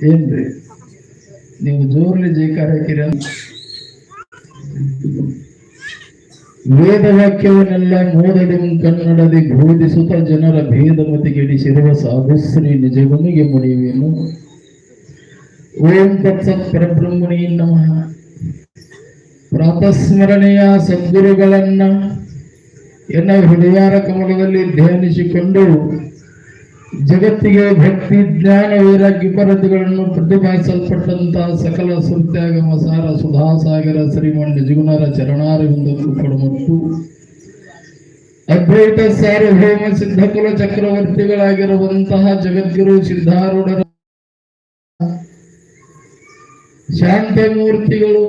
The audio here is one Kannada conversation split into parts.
ಏನ್ರಿ? ನೀವು ಜೋರ್ಲಿ ಜೈಕಾರ ಹಾಕಿರ? ವೇದ ವಾಕ್ಯವನ್ನೆಲ್ಲ ಮೋದಡಿ ಕನ್ನಡದಿ ಬೋಧಿಸುತ್ತ ಜನರ ಭೇದ ಮತಿಗೆಡಿಸಿರುವ ಸಾಧುಶ್ರೀ ನಿಜಗುನಿಗೆ ಮುಡಿಯುವೆನು ಓಂ ತತ್ಸತ್ ಪರಬ್ರಹ್ಮಣಿ ನಮಃ. ಪ್ರಾತಸ್ಮರಣೆಯ ಸದ್ಗುರುಗಳನ್ನ ಎನ್ನ ಹೃದಯಾರ ಕಮಲದಲ್ಲಿ ಧ್ಯಾನಿಸಿಕೊಂಡು ಜಗತ್ತಿಗೆ ಭಕ್ತಿ, ಜ್ಞಾನ, ವೈರಾಗ್ಯ ಪರತೆಗಳನ್ನು ಪ್ರತಿಪಾದಿಸಲ್ಪಟ್ಟಂತಹ ಸಕಲ ಸುತ್ಯಾಗಮ, ಸಾರ, ಸುಧಾಸಾಗರ ಶ್ರೀಮಂಡ ನಿಜಗುಣರ ಚರಣಾರವಿಂದಕ್ಕೂ ಕೊಡಮಟ್ಟು ಅದ್ವೈತ ಸಾರ್ವಭೌಮ ಸಿದ್ಧಕುಲ ಚಕ್ರವರ್ತಿಗಳಾಗಿರುವಂತಹ ಜಗದ್ಗುರು ಸಿದ್ಧಾರೂಢರ ಶಾಂತಮೂರ್ತಿಗಳು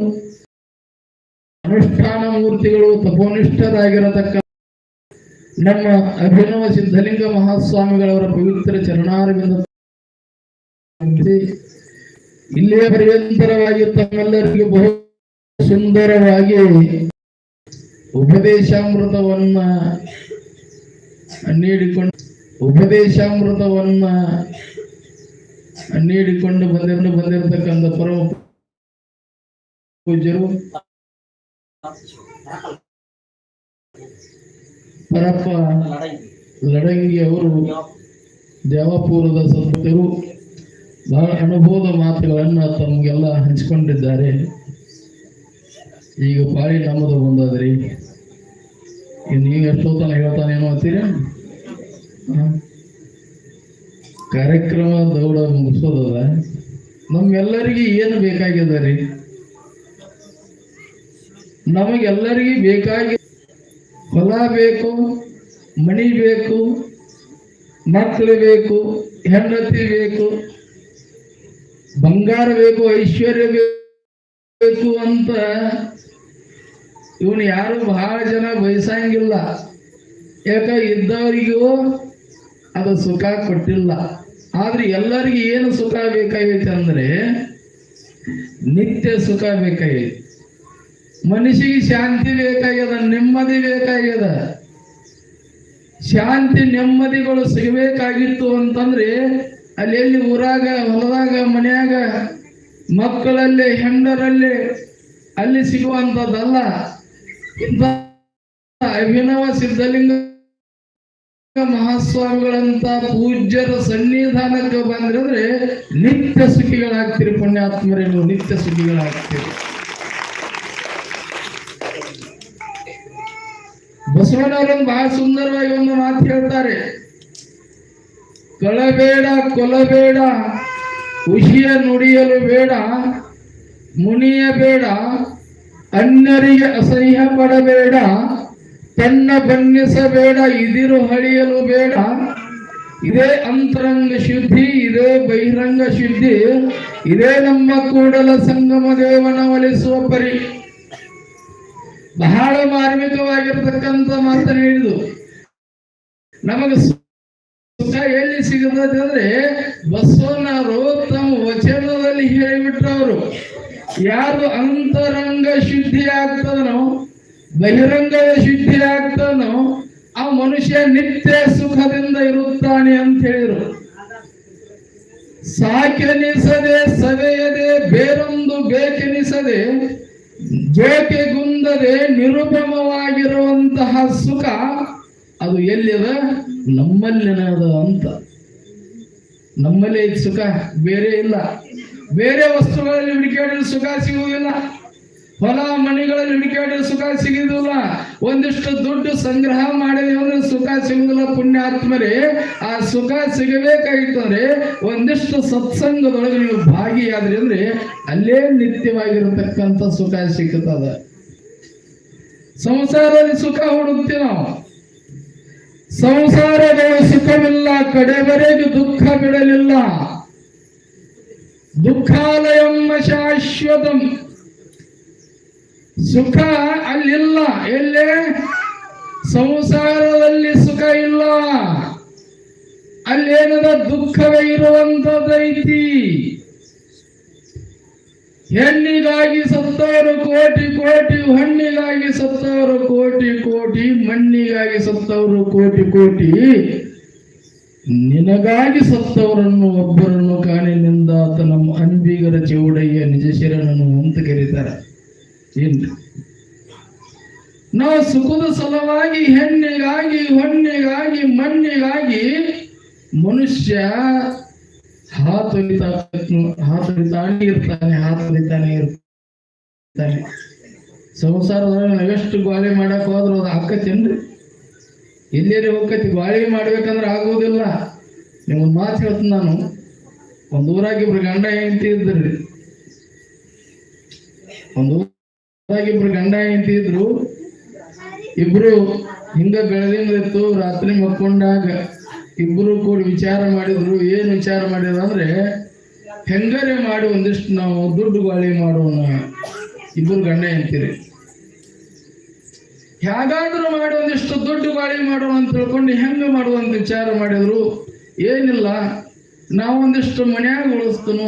ಅನುಷ್ಠಾನ ಮೂರ್ತಿಗಳು ತಪೋನಿಷ್ಠರಾಗಿರತಕ್ಕ ನಮ್ಮ ಅಭಿನವ ಸಿದ್ಧಲಿಂಗ ಮಹಾಸ್ವಾಮಿಗಳವರ ಪವಿತ್ರ ಚರಣಾರವಿಂದ ಇಲ್ಲಿಯ ಪರ್ಯಂತರವಾಗಿ ತಮ್ಮೆಲ್ಲರಿಗೂ ಬಹು ಸುಂದರವಾಗಿ ಉಪದೇಶಾಮೃತವನ್ನ ನೀಡಿಕೊಂಡು ಉಪದೇಶಾಮೃತವನ್ನ ನೀಡಿಕೊಂಡು ಬಂದಿರ ಬಂದಿರತಕ್ಕಂಥ ಪರಮ ಪೂಜ್ಯರು. ಪರಪ್ಪ ಲಡಂಗಿ ಅವರು ದೇವಾಪುರದ ಸದಸ್ಯರು ಬಹಳ ಅನುಭವದ ಮಾತುಗಳನ್ನ ತಮಗೆಲ್ಲ ಹಂಚಿಕೊಂಡಿದ್ದಾರೆ. ಈಗ ಪಾಳಿ ನಮ್ಮದು ಬಂದದ್ರಿ. ನೀವು ಹೇಳ್ತಾನ ಏನೋ ಅಂತೀರಿ? ಕಾರ್ಯಕ್ರಮ ದೌಡ ಮುಗಿಸೋದದ ನಮ್ಗೆಲ್ಲರಿಗೆ ಏನು ಬೇಕಾಗಿದೆ ರೀ ನಮಗೆಲ್ಲರಿಗೆ ಬೇಕಾಗಿ ಹೊಲ ಬೇಕು ಮಣಿ ಬೇಕು ಮಕ್ಕಳು ಬೇಕು, ಹೆಂಡತಿ ಬೇಕು, ಬಂಗಾರ ಬೇಕು, ಐಶ್ವರ್ಯ ಬೇಕು ಅಂತ ಇವನು ಯಾರು ಬಹಳ ಜನ ಬಯಸಂಗಿಲ್ಲ. ಯಾಕ? ಇದ್ದವರಿಗೂ ಅದು ಸುಖ ಕೊಟ್ಟಿಲ್ಲ. ಆದ್ರೆ ಎಲ್ಲರಿಗೂ ಏನು ಸುಖ ಬೇಕಾಗೈತೆ ಅಂದ್ರೆ ನಿತ್ಯ ಸುಖ ಬೇಕಾಗೈತೆ. ಮನುಷ್ಯಗೆ ಶಾಂತಿ ಬೇಕಾಗ್ಯದ, ನೆಮ್ಮದಿ ಬೇಕಾಗ್ಯದ. ಶಾಂತಿ ನೆಮ್ಮದಿಗಳು ಸಿಗಬೇಕಾಗಿತ್ತು ಅಂತಂದ್ರೆ ಅಲ್ಲಿ ಊರಾಗ, ಹೊಲದಾಗ, ಮನ್ಯಾಗ, ಮಕ್ಕಳಲ್ಲಿ, ಹೆಂಡರಲ್ಲಿ ಅಲ್ಲಿ ಸಿಗುವಂಥದ್ದಲ್ಲ. ಇಂಥ ಅಭಿನವ ಸಿದ್ಧಲಿಂಗ ಮಹಾಸ್ವಾಮಿಗಳಂತ ಪೂಜ್ಯರ ಸನ್ನಿಧಾನಕ್ಕೆ ಬಂದ್ರೆ ನಿತ್ಯ ಸುಖಿಗಳಾಗ್ತೀರಿ ಪುಣ್ಯಾತ್ಮರೇ ನಿತ್ಯ ಸುಖಿಗಳಾಗ್ತೀರಿ. ಬಸವಣ್ಣವರೊಂದು ಬಹಳ ಸುಂದರವಾಗಿ ಒಂದು ಮಾತು ಹೇಳ್ತಾರೆ. ಕಳಬೇಡ ಕೊಲಬೇಡ ಖುಷಿಯ ನುಡಿಯಲು ಬೇಡ, ಮುನಿಯ ಬೇಡ, ಅನ್ಯರಿಗೆ ಅಸಹ್ಯ ಪಡಬೇಡ, ತನ್ನ ಬಣ್ಣಿಸಬೇಡ, ಇದಿರು ಹಳಿಯಲು ಬೇಡ, ಇದೇ ಅಂತರಂಗ ಶುದ್ಧಿ, ಇದೇ ಬಹಿರಂಗ ಶುದ್ಧಿ, ಇದೇ ನಮ್ಮ ಕೂಡಲ ಸಂಗಮ ದೇವನ ಒಲಿಸುವ ಪರಿ. ಬಹಳ ಮಾರ್ಮಿಕವಾಗಿರ್ತಕ್ಕಂಥ ಮಾತನ್ನು ಹೇಳಿದು ನಮಗೆ ಸುಖ ಎಲ್ಲಿ ಸಿಗುತ್ತದೆ ಅಂದ್ರೆ ಬಸವನವರು ತಮ್ಮ ವಚನದಲ್ಲಿ ಹೇಳಿಬಿಟ್ರವರು. ಯಾರು ಅಂತರಂಗ ಶುದ್ಧಿ ಆಗ್ತದನೋ ಬಹಿರಂಗ ಶುದ್ಧಿ ಆಗ್ತದನೋ ಆ ಮನುಷ್ಯ ನಿತ್ಯ ಸುಖದಿಂದ ಇರುತ್ತಾನೆ ಅಂತ ಹೇಳಿದರು. ಸಾಕೆನಿಸದೆ ಸವೆಯದೆ, ಬೇರೊಂದು ಬೇಕೆನಿಸದೆ ಜೋಕೆಗುಂದದೆ ನಿರುಪಮವಾಗಿರುವಂತಹ ಸುಖ ಅದು ಎಲ್ಲಿದ? ನಮ್ಮಲ್ಲಿನದ ಅಂತ. ನಮ್ಮಲ್ಲಿ ಸುಖ ಬೇರೆ ಇಲ್ಲ. ಬೇರೆ ವಸ್ತುಗಳಲ್ಲಿ ಹುಡುಕಾಡಲು ಸುಖ ಸಿಗುವುದಿಲ್ಲ. ಹೊಲ ಮನೆಗಳಲ್ಲಿ ಹುಡುಕಾಡಿದ್ರೆ ಸುಖ ಸಿಗುದಿಲ್ಲ ಒಂದಿಷ್ಟು ದುಡ್ಡು ಸಂಗ್ರಹ ಮಾಡಿದೀವಿ ಅಂದ್ರೆ ಸುಖ ಸಿಗುದಿಲ್ಲ ಪುಣ್ಯಾತ್ಮರೇ. ಆ ಸುಖ ಸಿಗಬೇಕಾಗಿತ್ತಂದ್ರೆ ಒಂದಿಷ್ಟು ಸತ್ಸಂಗದೊಳಗೆ ನೀವು ಭಾಗಿಯಾದ್ರಿ ಅಂದ್ರೆ ಅಲ್ಲೇ ನಿತ್ಯವಾಗಿರತಕ್ಕಂಥ ಸುಖ ಸಿಗುತ್ತದ ಸಂಸಾರದಲ್ಲಿ ಸುಖ ಹುಡುಕ್ತೀವಿ ನಾವು. ಸಂಸಾರಗಳು ಸುಖವಿಲ್ಲ ಕಡೆವರೆಗೂ ದುಃಖ ಬಿಡಲಿಲ್ಲ. ದುಃಖಾಲಯಂ ಶಾಶ್ವತಂ. ಸುಖ ಅಲ್ಲಿಲ್ಲ. ಎಲ್ಲೇ? ಸಂಸಾರದಲ್ಲಿ ಸುಖ ಇಲ್ಲ. ಅಲ್ಲೇನದ ದುಃಖವೇ ಇರುವಂತದೈತಿ ಹೆಣ್ಣಿಗಾಗಿ ಸತ್ತವರು ಕೋಟಿ ಕೋಟಿ, ಹಣ್ಣಿಗಾಗಿ ಸತ್ತವರು ಕೋಟಿ ಕೋಟಿ, ಮಣ್ಣಿಗಾಗಿ ಸತ್ತವರು ಕೋಟಿ ಕೋಟಿ. ನಿನಗಾಗಿ ಸತ್ತವರನ್ನು ಒಬ್ಬರನ್ನು ಕಾಣಿನಿಂದ ಆತನ ಚೌಡಯ್ಯ ನಿಜ ಶಿರನನ್ನು ಅಂತ ಕರೀತಾರೆ. ನಾವು ಸುಖದ ಸಲುವಾಗಿ ಹೆಣ್ಣಿಗಾಗಿ, ಹೊಣ್ಣಿಗಾಗಿ, ಮಣ್ಣಿಗಾಗಿ ಮನುಷ್ಯ ಹಾತು ಹಾತೊಳಿತಾನೆ ಇರ್ತಾನೆ ಹಾತೊಳಿತಾನೆ ಇರ್ತಾನೆ. ಸಂಸಾರದೊಳಗೆ ನಾವೆಷ್ಟು ಗಾಳಿ ಮಾಡಕ್ ಹೋದ್ರು ಅದು ಆಕತ್ತೇನ್ರಿ ಎಲ್ಲೇರಿ ಹೋಗತಿ ಗಾಳಿ ಮಾಡ್ಬೇಕಂದ್ರೆ ಆಗೋದಿಲ್ಲ ನಿಮ್ಮೊಂದು ಮಾತು ಹೇಳ್ತೀನಿ ನಾನು. ಒಂದು ಇಬ್ರು ಗಂಡ ಹೆಂಡತಿ ಇದ್ರಿ. ಒಂದು ಇಬ್ರು ಗಂಡ ಹೆಂಡತಿ ಇದ್ರು. ಇಬ್ರು ಹಿಂಗ ಬೆಳೆದಿಂದಿತ್ತು ರಾತ್ರಿ ಮಕ್ಕೊಂಡಾಗ ಇಬ್ರು ಕೂಡಿ ವಿಚಾರ ಮಾಡಿದ್ರು. ಏನ್ ವಿಚಾರ ಮಾಡಿದ್ರು ಅಂದ್ರೆ, ಹೆಂಗರೆ ಮಾಡಿ, ಒಂದಿಷ್ಟು ನಾವು ದುಡ್ಡು ಗಾಳಿ ಮಾಡೋಣ. ಇಬ್ರು ಗಂಡ ಹೆಂಡತಿರಿ. ಹೇಗಾದ್ರೂ ಮಾಡಿ, ಒಂದಿಷ್ಟು ದುಡ್ಡು ಗಾಳಿ ಮಾಡೋಣ ಅಂತ ತಿಳ್ಕೊಂಡು ಹೆಂಗ ಮಾಡುವಂತ ವಿಚಾರ ಮಾಡಿದ್ರು. ಏನಿಲ್ಲ, ನಾವು ಒಂದಿಷ್ಟು ಮನ್ಯಾಗ ಉಳಿಸ್ತನು,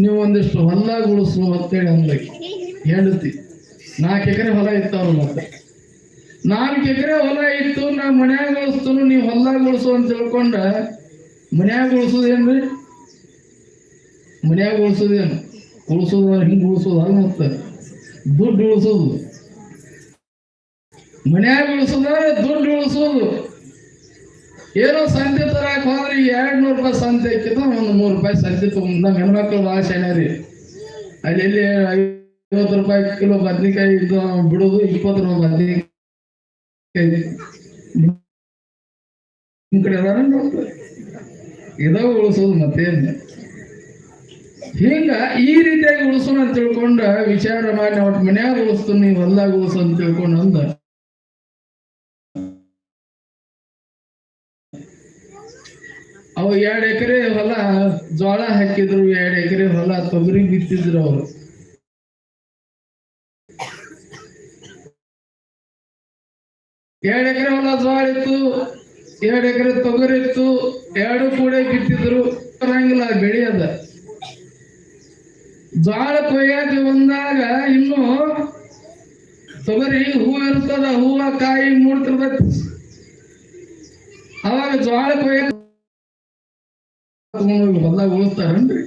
ನೀವು ಒಂದಿಷ್ಟು ಹೊಲ್ದಾಗ ಉಳಿಸು ಅಂತೇಳಿ ಅಂದ್ಲಕ್ಕೆ. ಹೇಳ್ತಿ. ನಾಲ್ಕು ಎಕರೆ ಹೊಲ ಇತ್ತವ್ರ ಮತ್ತೆ ನಾಲ್ಕು ಎಕರೆ ಹೊಲ ಇತ್ತು, ನಾ ಮನ್ಯಾಗ ಉಳಿಸ್ತು ನೀವು ಹೊಲ್ದಾಗ ಉಳಿಸು ಅಂತ ತಿಳ್ಕೊಂಡ ಮನ್ಯಾಗ ಉಳಿಸೋದೇನ್ರಿ ಮನ್ಯಾಗ ಉಳಿಸೋದೇನು ಉಳಿಸೋದು, ಹಿಂಗೆ ಉಳಿಸೋದು ಮತ್ತೆ. ದುಡ್ಡು ಉಳಿಸೋದು. ಮನ್ಯಾಗ ಉಳಿಸೋದ್ರೆ ದುಡ್ಡು ಉಳಿಸೋದು. ಏನೋ ಸಂತೆ ತರಕ್ ಹೋದ್ರೆ ಎರಡು ನೂರು ರೂಪಾಯಿ ಸಂತೆ ಹಾಕಿದ ಒಂದು ಮೂರು ರೂಪಾಯಿ ಸಂತೆ ತಗೊಂಡ್ ನಮ್ಮ ಹೆಣ್ಮಕ್ಳು ಭಾಳ ರೀ ಅಲ್ಲಿ ಐವತ್ತು ರೂಪಾಯಿ ಕಿಲೋ ಬದ್ನಿಕಾಯಿ ಇದು ಬಿಡೋದು ಇಪ್ಪತ್ತು ರೂಪಾಯಿ ಬದ್ನಿಕಾಯಿ. ನಿಮ್ ಕಡೆ ಇದಾವ ಉಳಿಸೋದು ಮತ್ತೇನು? ಹಿಂಗ ಈ ರೀತಿಯಾಗಿ ಉಳಿಸೋಣ ಅಂತ ತಿಳ್ಕೊಂಡ ವಿಚಾರ ಮಾಡಿ ನಾವು ಮನ್ಯಾಗ ಉಳಿಸ್ತು, ನೀವು ಹೊಲ್ದಾಗ ಉಳಿಸು ಅಂತ ತಿಳ್ಕೊಂಡು ಅಂದ. ಅವು ಎರಡು ಎಕರೆ ಹೊಲ ಜೋಳ ಹಾಕಿದ್ರು, ಎರಡು ಎಕರೆ ಹೊಲ, ತೊಗರಿ ಬಿತ್ತಿದ್ರು ಅವರು. ಎರಡು ಎಕರೆ ಹೊಲ ಜ್ವಾಳ ಇತ್ತು ಎರಡು ಎಕರೆ ತೊಗರಿ ಇತ್ತು, ಎರಡು ಕೂಡ ಬಿತ್ತಿದ್ರು, ಬರಂಗಿಲ್ಲ ಬೆಳೆಯದ. ಜೋಳ ಕೊಯ್ಯಾಕ ಬಂದಾಗ ಇನ್ನು ತೊಗರಿ ಹೂ ಇರ್ತದ, ಹೂವ ಕಾಯಿ ಮೂಡ್ತಿರ್ತೈತಿ ಅವಾಗ ಜ್ವಾಳ ಕೊಯ್ಯ ಹೊಲ ಉಳಿಸ್ತಾರನ್ರಿ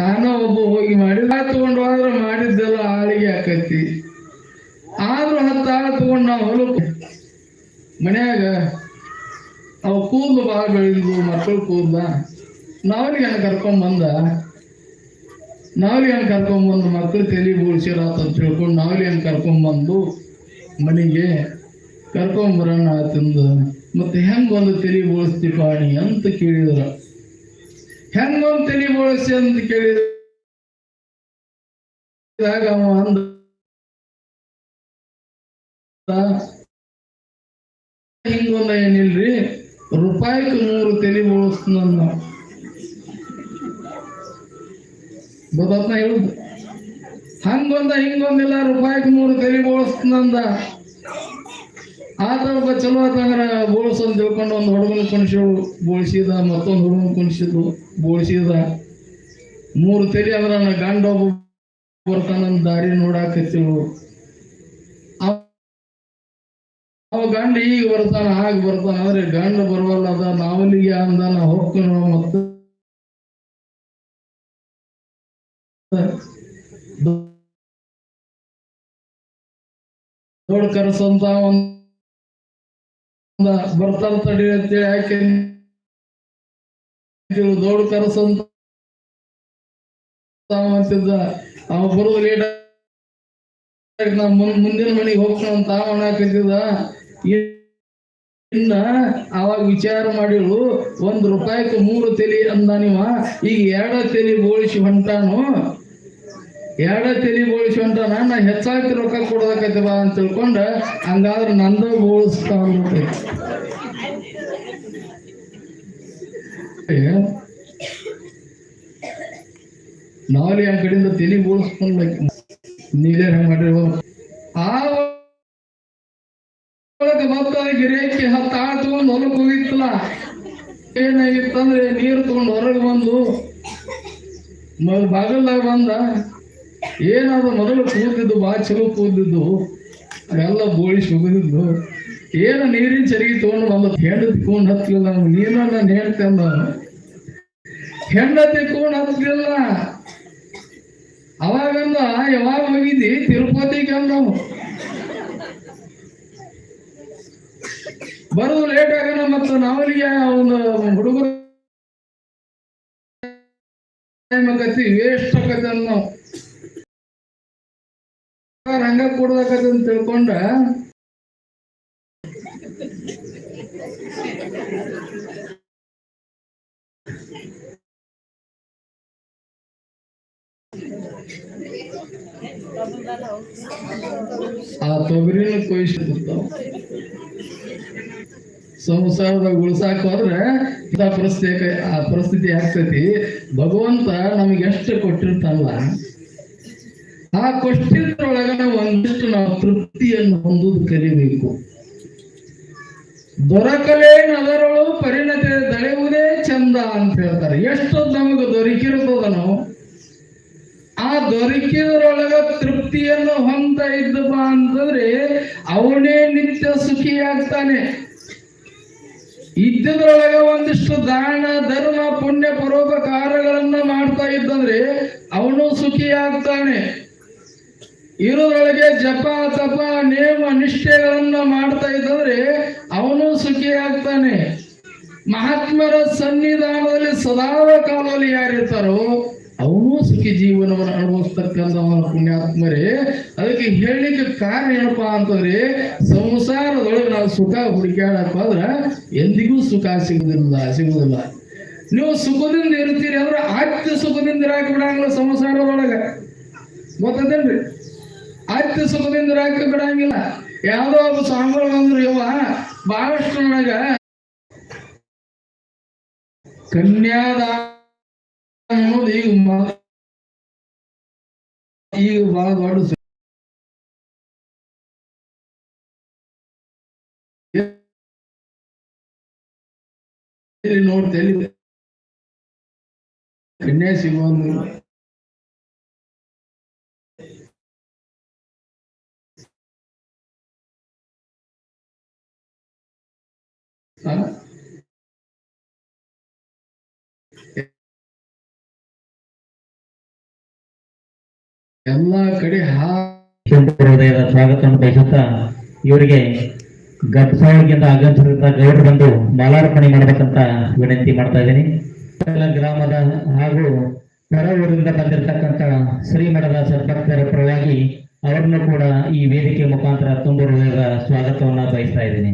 ನಾನು ಒಬ್ಬ ಹೋಗಿ ಮಾಡಿ ತಗೊಂಡು ಹೋದ್ರೆ ಮಾಡಿದ್ದೆಲ್ಲ ಆಳಿಗೆ ಆಕೈತಿ. ಆದ್ರೂ ಹತ್ತು ಆಳು ತಗೊಂಡು ನಾವು ಹೊಲಕ್ಕೆ ಮನ್ಯಾಗ ಅವು ಕೂದಲು ಭಾಳ ಬೆಳೆದಿದ್ವು ಮಕ್ಕಳು ಕೂದ್ಲ. ನಾವ್ರಿಗೆ ಕರ್ಕೊಂಬಂದ ಕರ್ಕೊಂಡ್ ಬಂದ? ನಾವಲಿಗೆ ಹಂಗೆ ಕರ್ಕೊಂಡ್ ಬಂದು? ಮಕ್ಕಳು ತಲೆ ಬೋಳ್ಸಿರಾತ ಅಂತ ತಿಳ್ಕೊಂಡು ನಾವಲಿ ಏನು ಕರ್ಕೊಂಡ್ ಬಂದು ಮನೆಗೆ ಕರ್ಕೊಂಬರೋಣ ತಿಂದು. ಮತ್ತೆ ಹೆಂಗ್ ಒಂದು ತಲೆ ಬೋಳಿಸ್ತಿ ಪಾಣಿ ಅಂತ ಕೇಳಿದ್ರ. ಹೆಂಗ್ ಒಂದು ತಲೆ ಬೋಳಿಸಿ ಅಂತ ಕೇಳಿದಾಗ ಅವ ಅಂದ ಹಿಂಗೊಂದ ಏನಿಲ್ರಿ ರೂಪಾಯಿಗೆ ಮೂರು ತೆಲಿ ಬೋಳಿಸ್ತಾನ ನಾವು ಗೊತ್ತಾತ್ನ ಹೇಳುದು. ಹಂಗೊಂದ ಹಿಂಗೊಂದಿಲ್ಲ ರೂಪಾಯಿಗೆ ಮೂರು ತಲೆ ಬೋಳಿಸ್ತಾನಂದ ಆತ ಒಬ್ಬ ಚಲೋ ಆತಂದ್ರ ಬೋಳ್ಸೋದ್ ತಿಳ್ಕೊಂಡು ಒಂದು ಹುಡುಗನ ಕುಣಿಸಿ ಬೋಳ್ಸಿದ, ಮತ್ತೊಂದು ಹುಡುಗನ ಕುಣಿಸಿದ್ದು ಬೋಳ್ಸಿದ. ಮೂರು ತೆಲಿ ಅಂದ್ರ ನನ್ನ ಗಂಡ ಒಬ್ಬ ಬರ್ತಾನ ದಾರಿ ನೋಡಾಕತ್ತಿವು ಅವ ಗಂಡ ಈಗ ಬರ್ತಾನ, ಆಗ ಬರ್ತಾನ ಅಂದ್ರೆ ಗಂಡ ಬರುವಲ್ಲ ಅದ. ನಾವಲ್ಲಿಗೆ ಅಂದ ನಾ ಹೋಗ್ತಾನ ಮತ್ತೆ. ದೊಡ್ಡ ಕರೆಸಂತ ಒಂದ ಬರ್ತಾರ ತಡಿ ಅಂತೇಳಿ ಯಾಕೆ ದೊಡ್ಡ ಕರೆಸಂತ ಅಂತಿದ್ದ. ಅವ ಬರೋದು ಲೇಟ್ ನಾ ಮುಂದ್, ಮುಂದಿನ ಮನೆಗೆ ಹೋಗ್ತಾನ ಅಂತ ಅವ ಅನ್ನಕತ್ತಿದ್ದ. ಇ- ಇನ್ನ ಅವಾಗ ವಿಚಾರ ಮಾಡಿಳು ಒಂದ್ ರೂಪಾಯಿಗೆ ಮೂರು ತೆಲಿ ಅಂದ ನೀವ, ಈಗ ಎರಡ ತೆಲಿ ಬೋಳಿಸಿ ಹೊಂಟಾನು? ಎರಡ ತೆಲಿ ಬೋಳಿಸಿ ಹೊಂಟಾನ? ನಾ ಹೆಚ್ಚಾಗಿ ರೊಕ್ಕ ಕೊಡೋದಕ್ಕೈತೆ ಬಾ ಅಂತ ತಿಳ್ಕೊಂಡ, ಹಂಗಾದ್ರೆ ನಂದ ಬೋಳಿಸ್ತಾ ನಾವಲ್ಲಿ ಆ ಕಡೆಯಿಂದ ತೆಲಿ ಬೋಳಿಸ್ಕೊಂಡ್ಲೈತಿ ನೀವೇ ಹೆಂಗ್ ಮಾಡಿರೋ? ಆ ಮತ್ತೆ ಗಿರಿಯಕ್ಕೆ ಹತ್ತು ಆಳು ತಗೊಂಡು ಹೊಲಕ್ಕೆ ಹೋಗಿತ್ತಲ್ಲ ಏನಾಗಿತ್ತಂದ್ರೆ ನೀರು ತಗೊಂಡು ಹೊರಗೆ ಬಂದು ಬಾಗಲ್ದಾಗ ಬಂದ, ಏನಾದ್ರು ಮೊದಲು ಕೂದಿದ್ದು ಭಾಳ ಚಲೋ ಕೂದಿದ್ದು ಅವೆಲ್ಲ ಬೋಳಿಸಿ ಹೋಗಿದ್ದು ಏನು ನೀರಿನ ಚರಿಗೆ ತಗೊಂಡು ಬಂದ ಹೆಂಡತಿ ತಗೊಂಡು ಹತ್ತಿಲ್ಲ ನಾನು ನೀನು ನಾನು ಹೇಳ್ತೆ ಅಂದ. ಹೆಂಡತಿ ಕೂಡ ಹತ್ತಲಿಲ್ಲ ಅವಾಗಂದ ಯಾವಾಗ ಹೋಗಿದ್ದಿ? ತಿರುಪತಿಗೆ ಅಂದವು. ಬರೋದು ಲೇಟ್ ಆಗೋಣ ಮತ್ತು ನಾವಲ್ಲಿಗೆ ಒಂದು ಹುಡುಗರು ಆಗತಿ ವೇಸ್ಟ್ ಆಗತ್ತೆ ನಾವು ಹಂಗ ಕೊಡ್ದಾಕತ್ತೆ ಅಂತ ತಿಳ್ಕೊಂಡ ಆ ತೊಗರಿನ ಕೊಯ್ಸಿರ್ತಾವ ಸಂಸಾರದ ಉಳಿಸಾಕ ಹೋದ್ರೆ ಇಂಥ ಪರಿಸ್ಥಿತಿ ಆ ಪರಿಸ್ಥಿತಿ ಆಗ್ತೈತಿ. ಭಗವಂತ ನಮಗೆ ಎಷ್ಟು ಕೊಟ್ಟಿರ್ತಾನಲ್ಲ, ಆ ಕೊಟ್ಟಿದ್ರೊಳಗ ನಾವು ಒಂದಿಷ್ಟು ನಾವು ತೃಪ್ತಿಯನ್ನು ಹೊಂದುದು ಕಲಿಬೇಕು. ದೊರಕಲೇ ಅದರೊಳು ಪರಿಣತಿ ದಳೆಯುವುದೇ ಚಂದ ಅಂತ ಹೇಳ್ತಾರೆ. ಎಷ್ಟು ನಮಗೆ ನಾವು ಆ ದೊರಕಿದ್ರೊಳಗ ತೃಪ್ತಿಯನ್ನು ಹೊಂದ ಇದ್ದಪ್ಪ ಅಂತಂದ್ರೆ ಅವನೇ ನಿತ್ಯ ಸುಖಿ ಆಗ್ತಾನೆ ಇದ್ದದ್ರೊಳಗ ಒಂದಿಷ್ಟು ದಾನ, ಧರ್ಮ, ಪುಣ್ಯ, ಪರೋಪಕಾರಗಳನ್ನ ಮಾಡ್ತಾ ಇದ್ದಂದ್ರೆ ಅವನು ಸುಖಿಯಾಗ್ತಾನೆ ಇರೋದ್ರೊಳಗೆ ಜಪ, ತಪ, ನೇಮ, ನಿಷ್ಠೆಗಳನ್ನ ಮಾಡ್ತಾ ಇದ್ದಂದ್ರೆ ಅವನು ಸುಖಿಯಾಗ್ತಾನೆ ಮಹಾತ್ಮರ ಸನ್ನಿಧಾನದಲ್ಲಿ ಸದಾ ಕಾಲದಲ್ಲಿ ಯಾರಿರ್ತಾರೋ ಅವನು ಸುಖಿ ಜೀವನವನ್ನು ಅನುಭವಿಸ್ತಕ್ಕಂಥ ಪುಣ್ಯಾತ್ಮರೇ. ಅದಕ್ಕೆ ಹೇಳಲಿಕ್ಕೆ ಕಾರಣ ಏನಪ್ಪಾ ಅಂತಂದ್ರೆ, ಸಂಸಾರದೊಳಗೆ ನಾವು ಸುಖ ಹುಡುಕ್ಯಾಡಪ್ಪ ಅಂದ್ರೆ ಎಂದಿಗೂ ಸುಖ ಸಿಗುದಿಲ್ಲ ಸಿಗುದಿಲ್ಲ. ನೀವು ಸುಖದಿಂದ ಇರ್ತೀರಿ ಅಂದ್ರೆ ಆತ್ಯ ಸುಖದಿಂದ ಇರಾಕ ಬಿಡಂಗಿಲ್ಲ ಸಂಸಾರದೊಳಗ. ಗೊತ್ತದೇನ್ರಿ? ಆತ್ಯ ಸುಖದಿಂದ ಇರಾಕ ಬಿಡಂಗಿಲ್ಲ ಯಾವುದೋ ಒಬ್ಬ ಸ್ವಾಮಿಗಳು ಅಂದ್ರೆ ಇವ ಬಹಳಷ್ಟು ಕನ್ಯಾದ ಕನ್ಯಾದಾನ ಅನ್ನೋದು ಈಗ ಮ- ಈಗ ಬಹಳ ದೊಡ್ಡ ಸ- ಇಲ್ಲಿ ನೋಡ್ತಾ ಎಲ್ಲಿ ಕನ್ಯಾ ಸಿಗೋದು ಆ? ಎಲ್ಲಾ ಕಡೆ ಹೃದಯದ ಸ್ವಾಗತವನ್ನು ಬಯಸುತ್ತಾ ಇವರಿಗೆ ಗದ್ಸಾಳಿಗಿಂತ ಆಗಮಿಸಿದ ಗೌಡರು ಬಂದು ಮಾಲಾರ್ಪಣೆ ಮಾಡಬೇಕಂತ ವಿನಂತಿ ಮಾಡ್ತಾ ಇದ್ದೀನಿ. ಗ್ರಾಮದ ಹಾಗೂ ಹೊರ ಊರಿಂದ ಬಂದಿರತಕ್ಕಂತ ಶ್ರೀಮಠದ ಭಕ್ತರ ಪರವಾಗಿ ಅವರನ್ನು ಕೂಡ ಈ ವೇದಿಕೆ ಮುಖಾಂತರ ತುಂಬ ಹೃದಯದ ಸ್ವಾಗತವನ್ನ ಬಯಸ್ತಾ ಇದ್ದೀನಿ.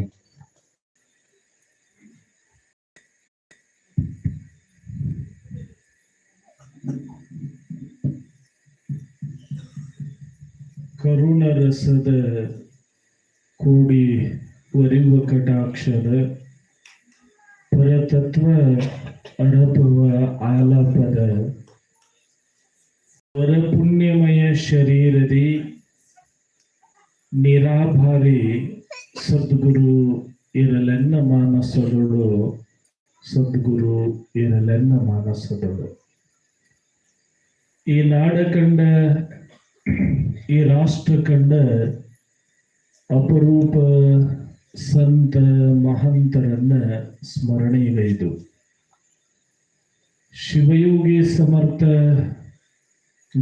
ಕರುಣ ರಸದ ಕೂಡಿ ಒರಿವ ಕಟಾಕ್ಷದ ಪರತತ್ವ ಅರಪುವ ಆಲಾಪದ ಪರಪುಣ್ಯಮಯ ಶರೀರದಿ ನಿರಾಭಾರಿ ಸದ್ಗುರು ಇರಲೆನ್ನ ಮಾನಸದೊಳು, ಸದ್ಗುರು ಇರಲೆನ್ನ ಮಾನಸದೊಳು. ಈ ನಾಡ ಕಂಡ ಈ ರಾಷ್ಟ್ರ ಕಂಡ ಅಪರೂಪ ಸಂತ ಮಹಂತರನ್ನ ಇದು ಶಿವಯೋಗಿ ಸಮರ್ಥ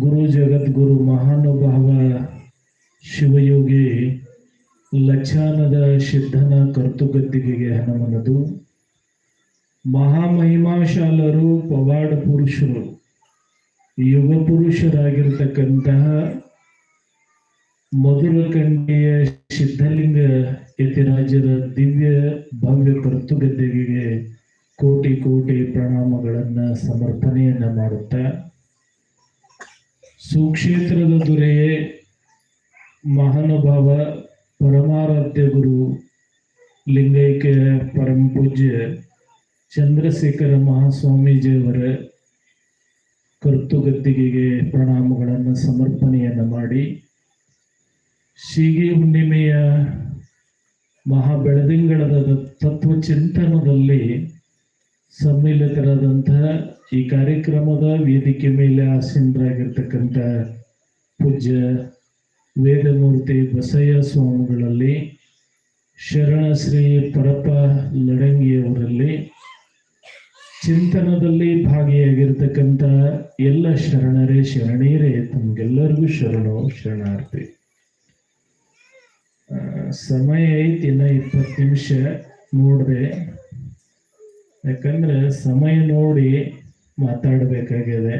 ಗುರು ಜಗದ್ಗುರು ಮಹಾನುಭಾವ ಶಿವಯೋಗಿ ಲಕ್ಷಾನದ ಸಿದ್ಧನ ಕರ್ತುಗದ್ದಿಗೆಗೆ ಮಹಾ ಮಹಾಮಹಿಮಾಶಾಲರು ಪವಾಡ ಪುರುಷರು, ಯುಗ ಪುರುಷರಾಗಿರ್ತಕ್ಕಂತಹ ಮಧುರಕಂಡಿಯ ಸಿದ್ಧಲಿಂಗ ಯತಿರಾಜರ ದಿವ್ಯ ಭವ್ಯ ಕರ್ತುಗದ್ದೆಗೆ ಕೋಟಿ ಕೋಟಿ ಪ್ರಣಾಮಗಳನ್ನ ಸಮರ್ಪಣೆಯನ್ನ ಮಾಡುತ್ತ ಸುಕ್ಷೇತ್ರದ ದೊರೆಯೇ ಮಹಾನುಭಾವ ಪರಮಾರಾಧ್ಯ ಗುರು ಲಿಂಗೈಕ್ಯ ಪರಮ ಪೂಜ್ಯ ಚಂದ್ರಶೇಖರ ಮಹಾಸ್ವಾಮೀಜಿಯವರ ಕರ್ತುಗದ್ದಿಗೆಗೆ ಪ್ರಣಾಮಗಳನ್ನು ಸಮರ್ಪಣೆಯನ್ನು ಮಾಡಿ ಶೀಗಿ ಹುಣ್ಣಿಮೆಯ ಮಹಾ ಬೆಳದಿಂಗಳದ ತತ್ವ ಚಿಂತನದಲ್ಲಿ ಸಮ್ಮಿಲಿತರಾದಂತಹ ಈ ಕಾರ್ಯಕ್ರಮದ ವೇದಿಕೆ ಮೇಲೆ ಆಸೀನರಾಗಿರ್ತಕ್ಕಂಥ ಪೂಜ್ಯ ವೇದಮೂರ್ತಿ ಬಸಯ್ಯ ಸ್ವಾಮಿಗಳಲ್ಲಿ, ಶರಣ ಶ್ರೀ ಪರಪ ಲಡಂಗಿಯವರಲ್ಲಿ, ಚಿಂತನದಲ್ಲಿ ಭಾಗಿಯಾಗಿರ್ತಕ್ಕಂಥ ಎಲ್ಲ ಶರಣರೇ, ಶರಣೀರೇ, ತಮಗೆಲ್ಲರಿಗೂ ಶರಣು ಶರಣಾರ್ಥಿ. ಸಮಯ ಐತಿ ಇನ್ನ ಇಪ್ಪತ್ತು ನಿಮಿಷ ನೋಡಿದೆ. ಯಾಕಂದ್ರೆ ಸಮಯ ನೋಡಿ ಮಾತಾಡಬೇಕಾಗಿದೆ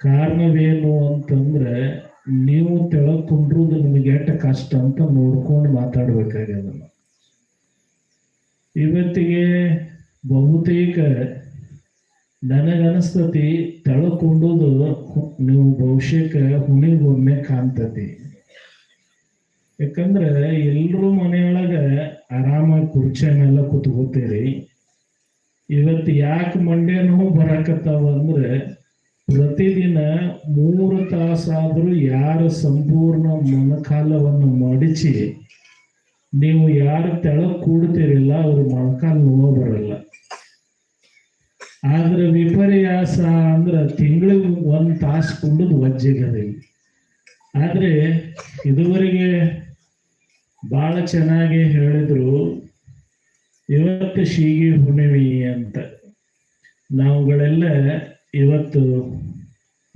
ಕಾರಣವೇನು ಅಂತಂದ್ರೆ ನೀವು ತಿಳ್ಕೊಂಡ್ರುದು ನಿಮಗೆ ಎಟ್ಟ ಕಷ್ಟ ಅಂತ ನೋಡ್ಕೊಂಡು ಮಾತಾಡ್ಬೇಕಾಗ್ಯದ. ಇವತ್ತಿಗೆ ಬಹುತೇಕ ನನಗನಸ್ತತಿ ತಳ್ಕೊಂಡುದು ನೀವು ಬಹುಶಃ ಹುಣಿಗೊಮ್ಮೆ ಕಾಣ್ತತಿ. ಯಾಕಂದ್ರೆ ಎಲ್ರೂ ಮನೆಯೊಳಗ ಆರಾಮಾಗಿ ಕುರ್ಚಿ ಮೇಲೆ ಕುತ್ಕೋತೀರಿ ಇವತ್ತು ಯಾಕೆ ಮಂಡ್ಯ ನೋವು ಬರಾಕತ್ತಾವ ಅಂದ್ರೆ ಪ್ರತಿದಿನ ಮೂರು ತಾಸಾದ್ರೂ ಯಾರ ಸಂಪೂರ್ಣ ಮೊಣಕಾಲವನ್ನು ಮಡಚಿ ನೀವು ಯಾರು ತೆಳಗ್ ಕೂಡ್ತಿರಿಲ್ಲ ಅವ್ರ ಮೊಣಕಾಲ ನೋವು ಬರಲ್ಲ. ಆದ್ರೆ ವಿಪರ್ಯಾಸ ಅಂದ್ರೆ ತಿಂಗಳಿಗೆ ಒಂದು ತಾಸು ಕುಂಡದ್ ವಜ್ಜೆಗದೆ ಆದ್ರೆ ಇದುವರೆಗೆ ಬಹಳ ಚೆನ್ನಾಗಿ ಹೇಳಿದ್ರು, ಇವತ್ತು ಶೀಗಿ ಹುಣ್ಣಿಮೆ ಅಂತ. ನಾವುಗಳೆಲ್ಲ ಇವತ್ತು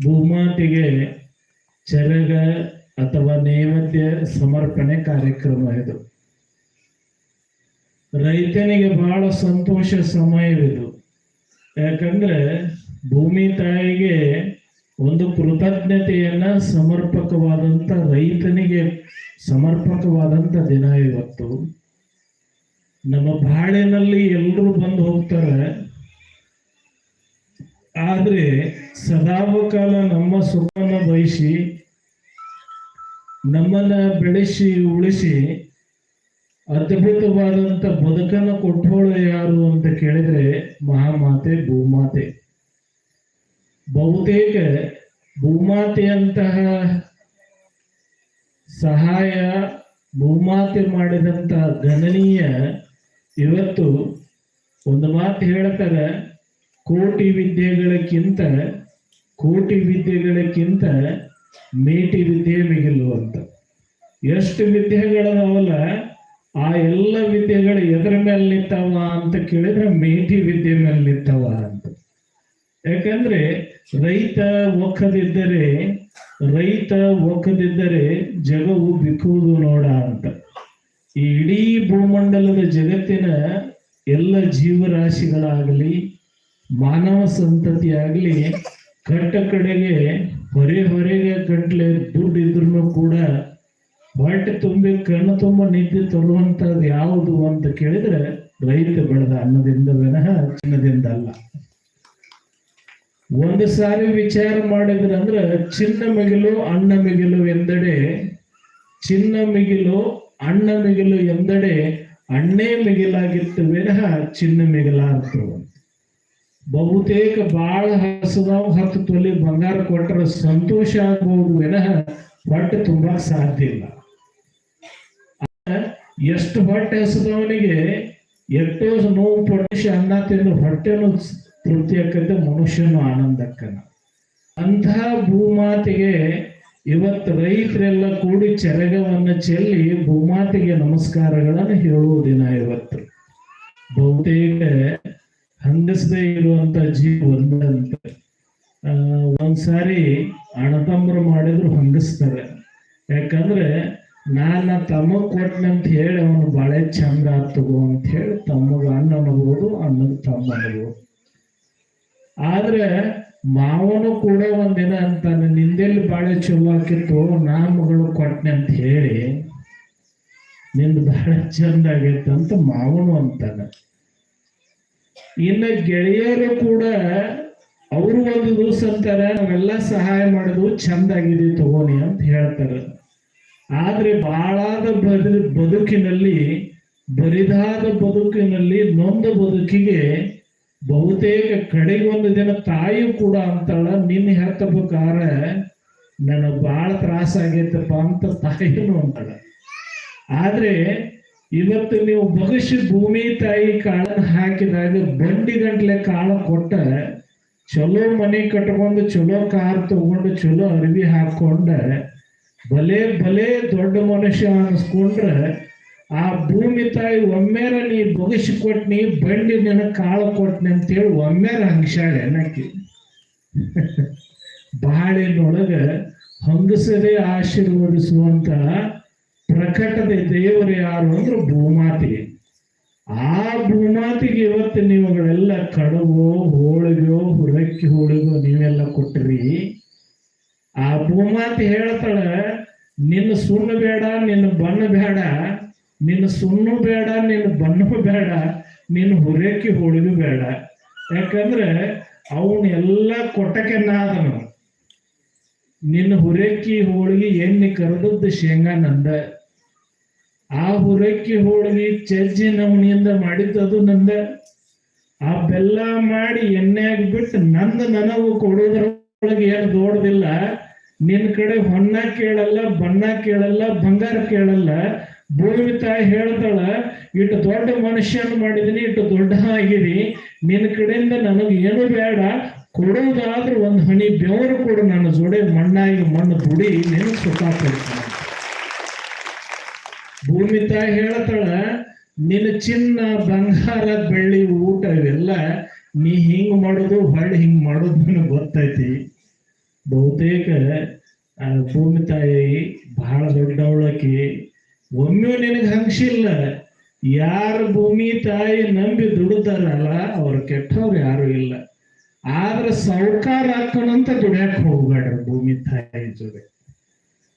ಭೂಮಾತೆಗೆ ಚರಗ ಅಥವಾ ನೈವೇದ್ಯ ಸಮರ್ಪಣೆ ಕಾರ್ಯಕ್ರಮ ಇದು. ರೈತನಿಗೆ ಬಹಳ ಸಂತೋಷ ಸಮಯವಿದು. ಯಾಕಂದ್ರೆ ಭೂಮಿ ತಾಯಿಗೆ ಒಂದು ಕೃತಜ್ಞತೆಯನ್ನ ಸಮರ್ಪಕವಾದಂತ ರೈತನಿಗೆ ಸಮರ್ಪಕವಾದಂತ ದಿನ ಇವತ್ತು. ನಮ್ಮ ಬಾಳೆನಲ್ಲಿ ಎಲ್ಲರೂ ಬಂದು ಹೋಗ್ತಾರೆ. ಆದ್ರೆ ಸದಾವಕಾಲ ನಮ್ಮ ಸುಖನ ಬಯಸಿ, ನಮ್ಮನ್ನ ಬೆಳೆಸಿ, ಉಳಿಸಿ, ಅದ್ಭುತವಾದಂತ ಬದುಕನ್ನು ಕೊಟ್ಟೋಳು ಯಾರು ಅಂತ ಕೇಳಿದ್ರೆ ಮಹಾಮಾತೆ, ಭೂಮಾತೆ. ಬಹುತೇಕ ಭೂಮಾತೆಯಂತಹ ಸಹಾಯ ಭೂಮಾತೆ ಮಾಡಿದಂತಹ ಗಣನೀಯ ಇವತ್ತು ಒಂದು ಮಾತು ಹೇಳ್ತಾರೆ ಕೋಟಿ ವಿದ್ಯೆಗಳಕ್ಕಿಂತ ಕೋಟಿ ವಿದ್ಯೆಗಳಕ್ಕಿಂತ ಮೇಟಿ ವಿದ್ಯೆ ಮಿಗಿಲು ಅಂತ. ಎಷ್ಟು ವಿದ್ಯೆಗಳವಲ್ಲ ಆ ಎಲ್ಲ ವಿದ್ಯೆಗಳು ಎದರ ಮೇಲೆ ನಿಂತವ ಅಂತ ಕೇಳಿದ್ರೆ ಮೇಟಿ ವಿದ್ಯೆ ಮೇಲೆ ನಿಂತವ ಅಂತ. ಯಾಕಂದ್ರೆ ರೈತ ಒಕ್ಕದಿದ್ದರೆ ರೈತ ಒಕ್ಕದಿದ್ದರೆ ಜಗವು ಬಿಕ್ಕುವುದು ನೋಡ ಅಂತ. ಈ ಇಡೀ ಭೂಮಂಡಲದ ಜಗತ್ತಿನ ಎಲ್ಲ ಜೀವರಾಶಿಗಳಾಗಲಿ, ಮಾನವ ಸಂತತಿ ಆಗಲಿ, ಕಟ್ಟ ಕಡೆಗೆ, ಹೊರೆ ಹೊರೆಗೆ ಕಟ್ಲೆ ದುಡ್ಡು ಕೂಡ ಹೊಟ್ಟೆ ತುಂಬಿ ಕಣ್ಣು ತುಂಬ ನಿದ್ದೆ ತರುವಂತದ್ದು ಯಾವುದು ಅಂತ ಕೇಳಿದ್ರೆ ರೈತ ಬೆಳೆದ ಅನ್ನದಿಂದ ವಿನಃ ಚಿನ್ನದಿಂದ ಅಲ್ಲ ಒಂದು ಸಾರಿ ವಿಚಾರ ಮಾಡಿದ್ರಂದ್ರ, ಚಿನ್ನ ಮಿಗಿಲು ಅಣ್ಣ ಮಿಗಿಲು ಎಂದಡೆ, ಚಿನ್ನ ಮಿಗಿಲು ಅಣ್ಣ ಮಿಗಿಲು ಎಂದಡೆ, ಅಣ್ಣೇ ಮಿಗಿಲಾಗಿತ್ತು, ವಿನಃ ಚಿನ್ನ ಮಿಗಿಲಾರ್ತು ಬಹುತೇಕ ಬಾಳ ಹಸದಾವ್, ಹತ್ತು ತೊಲಿ ಬಂಗಾರ ಕೊಟ್ಟರೆ ಸಂತೋಷ ಆಗ್ಬಹುದು ವಿನಃ ಹೊಟ್ಟೆ ತುಂಬಾ ಸಾಧ್ಯ ಇಲ್ಲ. ಎಷ್ಟು ಹೊಟ್ಟೆ ಹಸದವನಿಗೆ, ಎಷ್ಟೋ ನೋವು ಪಡಿಸಿ ಅನ್ನ ತಿಂದು ಹೊಟ್ಟೆನು ತೃಪ್ತಿ ಆಕೈತೆ ಮನುಷ್ಯನು ಆನಂದಕ್ಕನ. ಅಂತಹ ಭೂಮಾತೆಗೆ ಇವತ್ತು ರೈತರೆಲ್ಲ ಕೂಡಿ ಚರಗವನ್ನ ಚೆಲ್ಲಿ ಭೂಮಾತೆಗೆ ನಮಸ್ಕಾರಗಳನ್ನು ಹೇಳುವ ದಿನ ಇವತ್ತು. ಬಹುತೇಕ ಹಂಗಸದೇ ಇರುವಂತ ಜೀವ ಒಂದಂತೆ. ಒಂದ್ಸಾರಿ ಅಣತಂಬ್ರ ಮಾಡಿದ್ರು ಹಂಗಸ್ತಾರೆ. ಯಾಕಂದ್ರೆ ನಾನ ತಮ್ಮ ಕೊಟ್ಟನಂತ ಹೇಳಿ ಅವನು ಬಾಳೆ ಚಂದ ತಗೋ ಅಂತ ಹೇಳಿ ತಮ್ಮಗ ಅಣ್ಣ ಅನ್ನಬಹುದು ಅಣ್ಣಗ್ ತಮ್ಮ ಅನ್ನಬಹುದು ಆದ್ರೆ ಮಾವನು ಕೂಡ ಒಂದಿನ ಅಂತಾನೆ ನಿಂದೆಲ್ಲಿ ಬಾಳೆ ಚಲೋ ಆಕಿತ್ತು ನಾ ಮಗಳು ಕೊಟ್ಟನೆ ಅಂತ ಹೇಳಿ, ನಿಂದು ಬಹಳ ಚಂದ ಅಂತ ಮಾವನು ಅಂತಾನೆ. ಇನ್ನು ಗೆಳೆಯರು ಕೂಡ ಅವರು ಒಂದು ದಿವಸ ಅಂತಾರೆ, ನಾವೆಲ್ಲ ಸಹಾಯ ಮಾಡೋದು ಚಂದ ಆಗಿದೆ ತಗೋನಿ ಅಂತ ಹೇಳ್ತಾರೆ. ಆದ್ರೆ ಬಾಳಾದ ಬದು, ಬದುಕಿನಲ್ಲಿ, ಬರಿದಾದ ಬದುಕಿನಲ್ಲಿ ನೊಂದ ಬದುಕಿಗೆ ಬಹುತೇಕ ಕಡೆಗೆ ಒಂದು ದಿನ ತಾಯಿ ಕೂಡ ಅಂತಾಳ ನಿನ್ನ ಹೆತ್ತಬೇಕಾರ ನನಗೆ ಬಾಳ ತ್ರಾಸ ಆಗೈತಪ್ಪ ಅಂತ ತಾಯಿನೂ ಅಂತಾಳ ಆದ್ರೆ ಇವತ್ತು ನೀವು ಬಹುಶಃ ಭೂಮಿ ತಾಯಿ ಕಾಳನ್ನ ಹಾಕಿದಾಗ ಬಂಡಿ ಗಂಟ್ಲೆ ಕಾಳ ಕೊಟ್ಟ ಚಲೋ ಮನೆ ಕಟ್ಕೊಂಡು, ಚಲೋ ಕಾರ್ ತಗೊಂಡು, ಚಲೋ ಅರಿವಿ ಹಾಕೊಂಡ, ಬಲೇ ಬಲೇ ದೊಡ್ಡ ಮನುಷ್ಯ ಅನ್ಸ್ಕೊಂಡ್ರೆ ಆ ಭೂಮಿ ತಾಯಿ ಒಮ್ಮೆರ ನೀ ಬೊಗಸಿ ಕೊಟ್ನಿ, ಬಂಡಿ ನಿನಗೆ ಕಾಳು ಕೊಟ್ನಿ ಅಂತೇಳಿ ಒಮ್ಮೆರ ಹಂಗ್ಸಾಳೆ ಅನ್ನಕ್ಕೆ. ಬಾಳಿನೊಳಗ ಹಂಗಸರೇ ಆಶೀರ್ವದಿಸುವಂತ ಪ್ರಕಟದ ದೇವರು ಯಾರು ಅಂದ್ರೆ ಭೂಮಾತಿ. ಆ ಭೂಮಾತಿಗೆ ಇವತ್ತು ನೀವುಗಳೆಲ್ಲ ಕಡುಬು ಹೋಳಿಗೋ ಹುರಕ್ಕಿ ಹೋಳಿಗೋ ನೀವೆಲ್ಲ ಕೊಟ್ಟ್ರಿ. ಆ ಭೂಮಾತಿ ಹೇಳ್ತಾಳೆ, ನಿನ್ನ ಸುಣ್ಣ ಬೇಡ, ನಿನ್ನ ಬಣ್ಣ ಬೇಡ ನಿನ್ನ ಸುಣ್ಣು ಬೇಡ, ನಿನ್ನ ಬಣ್ಣ ಬೇಡ, ನಿನ್ನ ಹುರೇಕಿ ಹೋಳಿಗೆ ಬೇಡ. ಯಾಕಂದ್ರೆ ಅವನ್ ಎಲ್ಲ ಕೊಟ್ಟಕ್ಕೆ ನಾದನು ನಿನ್ನ ಹುರೇಕಿ ಹೋಳಿಗೆ ಎಣ್ಣೆ ಕರೆದದ್ದು ಶೇಂಗಾ ನಂದ. ಆ ಹುರಕ್ಕಿ ಹೋಳಿಗೆ ಚಜ್ಜಿ ನವಣಿಯಿಂದ ಮಾಡಿದ್ದದು ನಂದ. ಆ ಬೆಲ್ಲ ಮಾಡಿ ಎಣ್ಣೆಯಾಗ ಬಿಟ್ಟು ನಂದ ನನಗೂ ಕೊಡೋದ್ರೊಳಗೆ ಏನು ದೊಡ್ಡದಿಲ್ಲ. ನಿನ್ನ ಕಡೆ ಹೊನ್ನ ಕೇಳಲ್ಲ, ಬಣ್ಣ ಕೇಳಲ್ಲ, ಬಂಗಾರ ಕೇಳಲ್ಲ. ಭೂಮಿ ತಾಯಿ ಹೇಳ್ತಾಳ ಇಟ್ಟು ದೊಡ್ಡ ಮನುಷ್ಯನ ಮಾಡಿದೀನಿ, ಇಟ್ಟು ದೊಡ್ಡ ಆಗಿರಿ ನಿನ್ನ ಕಡೆಯಿಂದ ನನಗೆ ಏನು ಬೇಡ, ಕೊಡುವುದಾದ್ರೂ ಒಂದು ಹನಿ ಬೆವರು ಕೂಡ, ನನ್ನ ಜೋಡೆ ಮಣ್ಣಾಗಿ ಮಣ್ಣು ದುಡಿ ನೀನು ಸುಖ ಭೂಮಿ ತಾಯಿ ಹೇಳ್ತಾಳ ನಿನ್ನ ಚಿನ್ನ, ಬಂಗಾರ, ಬೆಳ್ಳಿ, ಊಟ ಇವೆಲ್ಲ ನೀ ಹಿಂಗ್ ಮಾಡೋದು, ಹೊಳ್ಳಿ ಹಿಂಗ್ ಮಾಡೋದು ನನಗೆ ಗೊತ್ತೈತಿ. ಬಹುತೇಕ ಭೂಮಿ ತಾಯಿ ಬಹಳ ದೊಡ್ಡವಳಕಿ ಒಮ್ಮೆ ನಿನಗೆ ಹಂಗಿಲ್ಲ ಯಾರ ಭೂಮಿ ತಾಯಿ ನಂಬಿ ದುಡಿದಾರಲ್ಲ, ಅವ್ರ ಕೆಟ್ಟವ್ರು ಯಾರು ಇಲ್ಲ. ಆದ್ರೆ ಸಾವುಕಾರ ಹಾಕೋಣಂತ ದುಡ್ಯಾಕ್ ಹೋಗ್ಬೇಡ್ರಿ ಭೂಮಿ ತಾಯಿ ಜೊತೆ.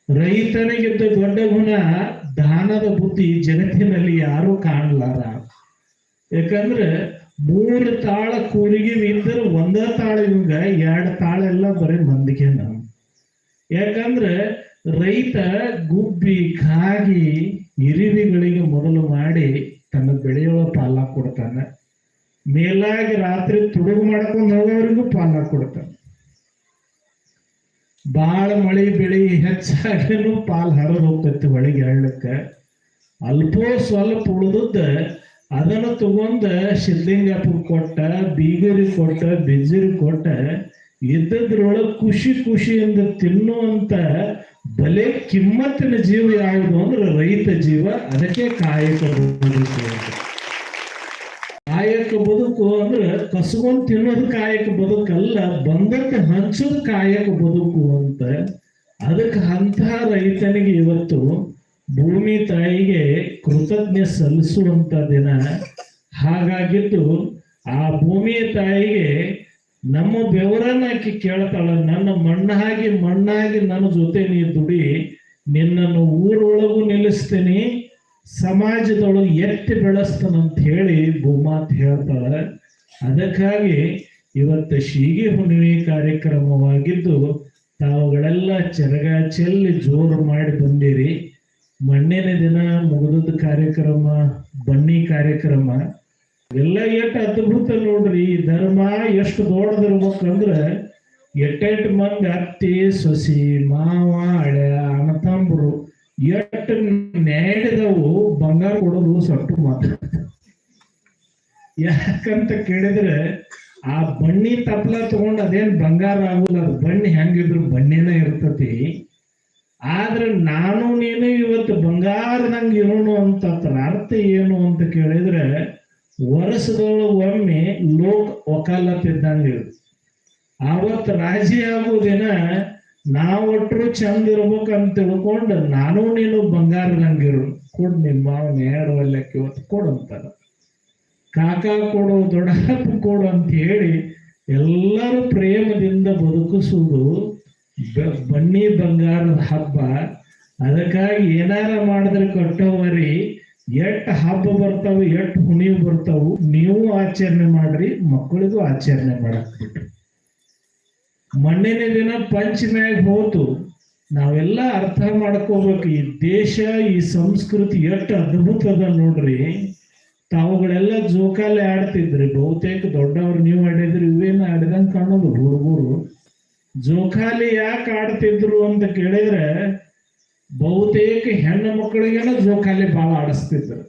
ರೈತನಿಗಿದ್ದ ದೊಡ್ಡ ಗುಣ, ದಾನದ ಬುದ್ಧಿ ಜಗತ್ತಿನಲ್ಲಿ ಯಾರು ಕಾಣಲಾರ. ಯಾಕಂದ್ರೆ ಮೂರು ತಾಳ ಕೂರಿಗೆ ಇದ್ದರೆ ಒಂದ ತಾಳ ಇವಂಗ, ಎರಡು ತಾಳೆಲ್ಲ ಬರೀ ಮಂದಿಗೆ ನಾವು ಯಾಕಂದ್ರೆ ರೈತ ಗುಬ್ಬಿ ಕಾಗಿ ಇರಿವಿಗಳಿಗೆ ಮೊದಲು ಮಾಡಿ ತನ್ನ ಬೆಳೆಯೊಳ ಪಾಲ ಕೊಡ್ತಾನೆ. ಮೇಲಾಗಿ ರಾತ್ರಿ ತುಡುಗು ಮಾಡ್ಕೊಂಡು ಹೋಗೋವರೆಗೂ ಪಾಲ ಕೊಡ್ತಾನೆ. ಬಾಳ ಮಳೆ ಬೆಳಿ ಹೆಚ್ಚಾಗಿನೂ ಪಾಲ್ ಹರಿದು ಹೋಗ್ತೈತಿ ಒಳಗೆ ಎಳ್ಳಕ್ಕ ಅಲ್ಪೋ ಸ್ವಲ್ಪ ಉಳಿದದ್ದ ಅದನ್ನು ತಗೊಂಡ ಸಿದ್ಲಿಂಗಪ್ಪಗೆ ಕೊಟ್ಟ, ಬೀಗರಿ ಕೊಟ್ಟ ಬಿಜ್ಜರಿಗೆ ಕೊಟ್ಟ, ಇದ್ದದ್ರೊಳಗೆ ಖುಷಿ ಖುಷಿಯಿಂದ ತಿನ್ನುವಂತ ಬಲೆ ಕಿಮ್ಮತ್ತಿನ ಜೀವ ಯಾವುದು ಅಂದ್ರೆ ರೈತ ಜೀವ, ಅದಕ್ಕೆ ಕಾಯಕ ಬದುಕು. ಕಾಯಕ ಬದುಕು ಅಂದ್ರೆ ಕಸ್ಕೊಂಡ್ ತಿನ್ನೋದು ಕಾಯಕ ಬದುಕಲ್ಲ ಬಂದಕ್ಕೆ ಹಂಚೋದು ಕಾಯಕ ಬದುಕು ಅಂತ ಅದಕ್ಕೆ ಅಂತ ರೈತನಿಗೆ ಇವತ್ತು ಭೂಮಿ ತಾಯಿಗೆ ಕೃತಜ್ಞ ಸಲ್ಲಿಸುವಂತ ದಿನ ಹಾಗಾಗಿದ್ದು ಆ ಭೂಮಿ ತಾಯಿಗೆ ನಮ್ಮ ಬೆವರನ್ನ ಆಕಿ ಕೇಳ್ತಾಳ, ನನ್ನ ಮಣ್ಣಾಗಿ ಮಣ್ಣಾಗಿ ನನ್ನ ಜೊತೆ ನೀ ದುಡಿ, ನಿನ್ನನ್ನು ಊರೊಳಗೂ ನಿಲ್ಲಿಸ್ತೀನಿ, ಸಮಾಜದೊಳಗೆ ಎತ್ತಿ ಬೆಳೆಸ್ತಾನಂತ ಹೇಳಿ ಭೂಮಾತ್ ಹೇಳ್ತಾಳ. ಅದಕ್ಕಾಗಿ ಇವತ್ತು ಶೀಗೆ ಹುಣ್ಣಿಮೆ ಕಾರ್ಯಕ್ರಮವಾಗಿದ್ದು, ತಾವುಗಳೆಲ್ಲ ಚರಗ ಚೆಲ್ಲಿ ಜೋರು ಮಾಡಿ ಬಂದಿರಿ. ಮಣ್ಣಿನ ದಿನ ಮುಗಿದ ಕಾರ್ಯಕ್ರಮ, ಬನ್ನಿ ಕಾರ್ಯಕ್ರಮ. ಎಲ್ಲ ಎಷ್ಟು ಅದ್ಭುತ ನೋಡ್ರಿ, ಈ ಧರ್ಮ ಎಷ್ಟು ದೊಡ್ಡದಿರ್ಬೇಕಂದ್ರ ಎಟ್ಟೆಟ್ ಮಂದಿ ಅತ್ತಿ, ಸೊಸಿ, ಮಾವ, ಹಳೆ ಅಣತಂಬರು ಎಟ್ಟು ನೇಡಿದವು ಬಂಗಾರ ಕೊಡೋದು ಸೊಟ್ಟು ಮಾತ್ರ. ಯಾಕಂತ ಕೇಳಿದ್ರೆ, ಆ ಬಣ್ಣಿ ತಪ್ಲ ತಗೊಂಡು ಅದೇನ್ ಬಂಗಾರ ಆಗುಲ್ಲ ಅದು ಬಣ್ಣಿ ಹೆಂಗಿದ್ರು ಬಣ್ಣಿನ ಇರ್ತತಿ. ಆದ್ರೆ ನಾನು ನೀನು ಇವತ್ತು ಬಂಗಾರದಂಗೆ ಇರೋಣ ಅಂತ ಅರ್ಥ ಏನು ಅಂತ ಕೇಳಿದ್ರೆ ವರ್ಷದೊಳಗೆ ಒಮ್ಮೆ ಲೋಕ್ ವಕಾಲತ್ ಇದ್ದಂಗೆ ಇದು. ಆವತ್ತು ರಾಜಿ ಆಗೋದಿನ ನಾವೊಟ್ರು ಚಂದ ಇರ್ಬೇಕಂತ ತಿಳ್ಕೊಂಡು ನಾನು ನೀನು ಬಂಗಾರದಂಗಿರು ಕೊಡ್ ನಿಮ್ಮ ಮಾವನ ಒಲ್ಲಕ್ಕೆ ಇವತ್ತು ಕೊಡು ಅಂತಾರ ಕಾಕ ಕೊಡು, ದೊಡ್ಡಪ್ಪ ಕೊಡು ಅಂತ ಹೇಳಿ ಎಲ್ಲರೂ ಪ್ರೇಮದಿಂದ ಬದುಕಿಸುವುದು ಬನ್ನಿ ಬಂಗಾರದ ಹಬ್ಬ. ಅದಕ್ಕಾಗಿ ಏನಾರ ಮಾಡಿದ್ರೆ ಕಟ್ಟೋವರಿ ಎಷ್ಟ್ ಹಬ್ಬ ಬರ್ತಾವು, ಎಟ್ ಹುಣಿವು ಬರ್ತಾವು. ನೀವು ಆಚರಣೆ ಮಾಡ್ರಿ, ಮಕ್ಕಳಿಗೂ ಆಚರಣೆ ಮಾಡಕ್ ಬಿಟ್ರಿ ಮಣ್ಣಿನ ದಿನ ಪಂಚಮ್ಯಾಗ ಹೋತು. ನಾವೆಲ್ಲ ಅರ್ಥ ಮಾಡ್ಕೋಬೇಕು. ಈ ದೇಶ, ಈ ಸಂಸ್ಕೃತಿ ಎಷ್ಟು ಅದ್ಭುತ ಅದ ನೋಡ್ರಿ. ತಾವುಗಳೆಲ್ಲ ಜೋಕಾಲಿ ಆಡ್ತಿದ್ರಿ. ಬಹುತೇಕ ದೊಡ್ಡವ್ರು ನೀವು ಆಡಿದ್ರಿ, ಇವೇನು ಆಡಿದಂಗೆ ಕಾಣೋದು? ಹುಡುಗರು ಜೋಕಾಲಿ ಯಾಕೆ ಆಡ್ತಿದ್ರು ಅಂತ ಕೇಳಿದ್ರೆ ಬಹುತೇಕ ಹೆಣ್ಣು ಮಕ್ಕಳಿಗೆನ ಜೋಕಾಲಿ ಭಾಳ ಆಡಿಸ್ತಿದ್ರು.